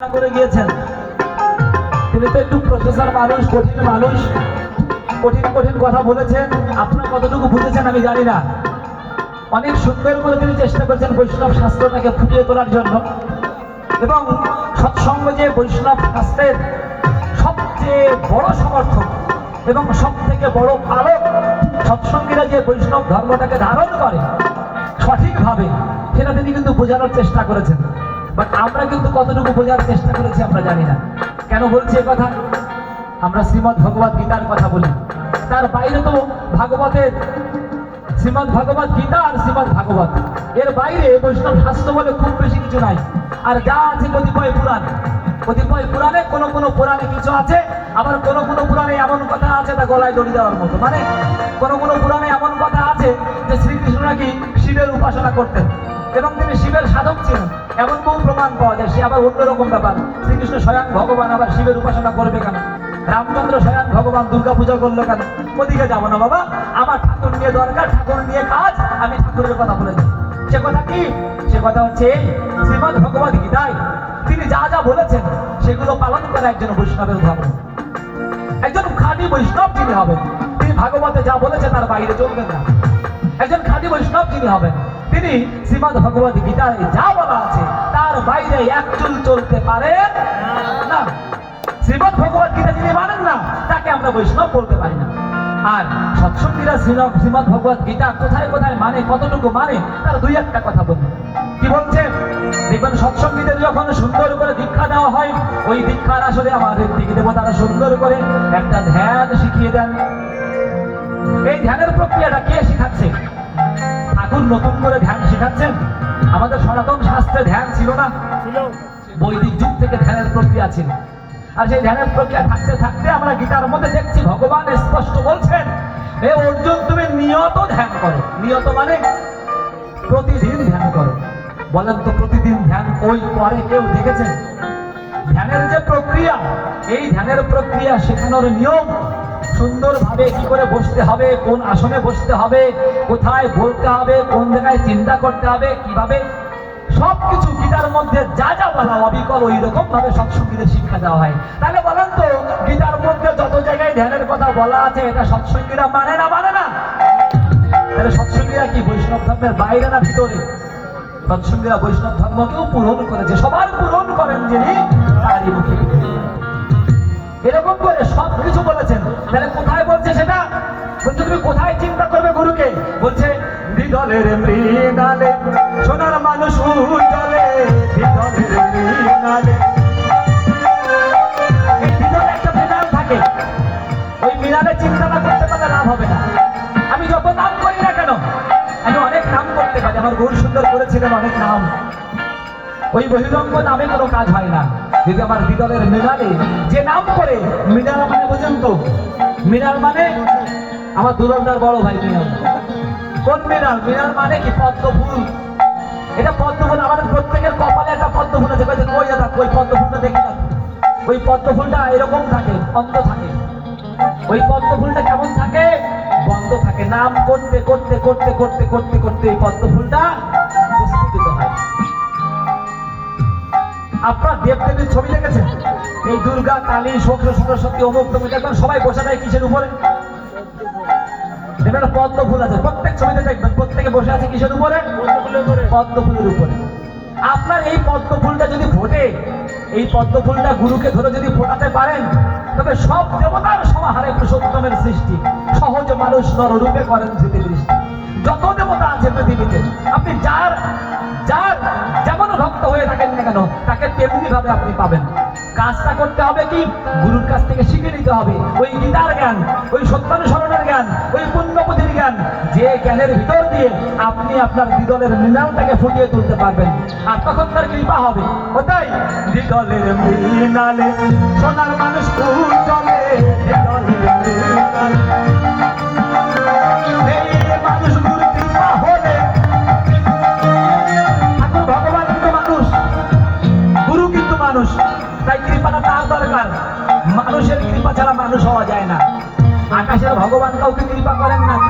করে গিয়েছেন। তিনি তো একটু প্রফেসর মানুষ, কঠিন মানুষ। কঠিন কঠিন কথা বলেছেন। কতটুকু বুঝেছেন আমি জানি না। অনেক সুন্দর করে তিনি চেষ্টা বৈষ্ণব শাস্ত্রটাকে ফুটিয়ে তোলার জন্য। এবং সৎসঙ্গ যে বৈষ্ণব শাস্ত্রের সবচেয়ে বড় সমর্থক এবং সব থেকে বড় পালক সৎসঙ্গীরা যে বৈষ্ণব ধর্মটাকে ধারণ করে সঠিকভাবে, সেটা তিনি কিন্তু বোঝানোর চেষ্টা করেছেন। বাট আমরা কিন্তু কতটুকু বোঝার চেষ্টা করেছি আমরা জানি না। কেন বলছি এ কথা? আমরা শ্রীমদ্ ভগবত গীতার কথা বলি। তার বাইরে তো ভাগবতের শ্রীমদ্ ভগবত গীতা আর শ্রীমদ্ ভাগবত। এর বাইরে বৈষ্ণব শাস্ত্র বলে খুব বেশি কিছু নাই। আর যা আছে কতিপয় পুরাণ। কতিপয় পুরাণে কোনো কোনো পুরাণে কিছু আছে, আবার কোনো কোনো পুরাণে এমন কথা আছে তা গলায় দড়ি দেওয়ার মতো। মানে কোনো কোনো পুরাণে এমন কথা আছে যে শ্রীকৃষ্ণ নাকি শিবের উপাসনা করতেন। এবং সাধক ছিলেন এমন বহু প্রমাণ পাওয়া যায়, সে আবার অন্যরকম ব্যাপার। শ্রীকৃষ্ণ স্বয়ং ভগবান আবার শিবের উপাসনা করবে কেন? রামচন্দ্র স্বয়ং ভগবান দুর্গা পূজা করল কেন? ওদিকে যাব না বাবা, আমার ঠাকুর নিয়ে দরকার, ঠাকুর নিয়ে কাজ, আমি ঠাকুরের কথা বলেছি সে কথা কি? সে কথা হচ্ছে শ্রীমদ্ ভগবত গীতায় তিনি যা যা বলেছেন, সেগুলো পালন করে একজন বৈষ্ণবের ধর্ম। একজন খাঁটি বৈষ্ণব যিনি হবেন, তিনি ভাগবতে যা বলেছে তার বাইরে চলবেন না। একজন খাঁটি বৈষ্ণব যিনি হবেন তিনি শ্রীমদ ভগবত গীতায় যা বলা আছে, তার বাইরে এক চুল চলতে পারেন না। শ্রীমদ ভগবত গীতা যিনি মানেন না, তাকে আমরা বৈষ্ণব বলতে পারি না। আর সৎসঙ্গীরা শ্রীমদ ভগবত গীতা কোথায় কোথায় মানে কতটুকু মানে তার দুই একটা কথা বলব কি বলছে? দেখবেন সৎসঙ্গীদের যখন সুন্দর করে দীক্ষা দেওয়া হয়, ওই দীক্ষার আসলে আমাদের দিকে দেবতারা সুন্দর করে একটা ধ্যান শিখিয়ে দেন। এই ধ্যানের প্রক্রিয়াটা কে শিখাচ্ছে? ঠাকুর নতুন করে ধ্যান শেখাচ্ছেন? আমাদের সনাতন শাস্ত্রে ধ্যান ছিল না? বৈদিক যুগ থেকে ধ্যানের প্রক্রিয়া ছিল। আর সেই ধ্যানের প্রক্রিয়া থাকতে থাকতে আমরা গীতার মধ্যে দেখছি ভগবান স্পষ্ট বলছেন এ অর্জুন তুমি নিয়ত ধ্যান করো। নিয়ত মানে প্রতিদিন ধ্যান করো। বলেন তো প্রতিদিন ধ্যান ওই করে কেউ দেখেছেন? ধ্যানের যে প্রক্রিয়া এই ধ্যানের প্রক্রিয়া শেখানোর নিয়ম সুন্দরভাবে কি করে বসতে হবে, কোন আসনে বসতে হবে, কোথায় বলতে হবে, কোন জায়গায় চিন্তা করতে হবে, কীভাবে? সবকিছু গীতার মধ্যে যা যা বলা অবিকল ওই রকম ভাবে সৎসঙ্গীদের শিক্ষা দেওয়া হয়। তাহলে বলেন তো, গীতার মধ্যে যত জায়গায় ধ্যানের কথা বলা আছে, এটা সৎসঙ্গীরা মানে না মানে না? তাহলে সৎসঙ্গীরা কি বৈষ্ণব ধর্মের বাইরে না ভিতরে? সৎসঙ্গীরা বৈষ্ণব ধর্মকেও পূরণ করেছে। সবার পূরণ করেন যিনি মৃদলের মৃণালে, সোনার মানুষ উজ্জ্বলে মৃদলের মৃণালে। আমার গৌর কোনো কাজ হয় না। যদি আমার হৃদয়ের যে নাম করে, মৃণাল মানে বোঝেন মৃণাল মানে আমার দুরন্দার বড় ভাই মৃণাল। কোন মিনার মিনার মানে কি? পদ্ম ফুল এটা পদ্ম ফুল আমাদের প্রত্যেকের কপালে একটা পদ্ম ফুল আছে। কই দাদা ওই পদ্ম ফুলটা দেখি না ওই পদ্ম ফুলটা এরকম থাকে অন্ধ থাকে। ওই পদ্ম ফুলটা কেমন থাকে? বন্ধ থাকে। নাম করতে করতে করতে করতে করতে করতে এই পদ্ম ফুলটা প্রস্ফুটিত হয়। আপনার দেবদেবীর ছবি দেখেছেন? এই দুর্গা, কালী শোক সরস্বতী অমুক তুমি দেখবেন সবাই বসে থাকে কিসের উপরে? পদ্ম ফুল আছে। প্রত্যেক ছবিতে দেখবেন, প্রত্যেকে বসে আছে কিসের উপরে? পদ্ম ফুলের উপরে। আপনার এই পদ্ম ফুলটা যদি ফোটে, এই পদ্ম ফুলটা গুরুকে ধরে যদি ফোটাতে পারেন, তবে সব দেবতার সমাহারে পুরুষোত্তমের সৃষ্টি। সহজ মানুষ নররূপে করেন যত দেবতা আছে পৃথিবীতে, আপনি যার না কেন? তাকে তেমনি ভাবে আপনি পাবেন। কাজটা করতে হবে কি? গুরুর কাছ থেকে শিখে নিতে হবে। ওই গীতার জ্ঞান, ওই সত্যানুসরণের জ্ঞান, ওই পুণ্যপতির জ্ঞান, যে জ্ঞানের ভিতর দিয়ে আপনি আপনার হৃদয়ের মৃণালটাকে ফুটিয়ে তুলতে পারবেন। আর তখন তার কৃপা হবে। ওটাই হৃদয়ের মৃণালে সোনার মানুষ চলে মৃণালে মানুষ, তাই কৃপাটা তার দরকার। মানুষের কৃপা ছাড়া মানুষ হওয়া যায় না। আকাশের ভগবান কাউকে কৃপা করেন না।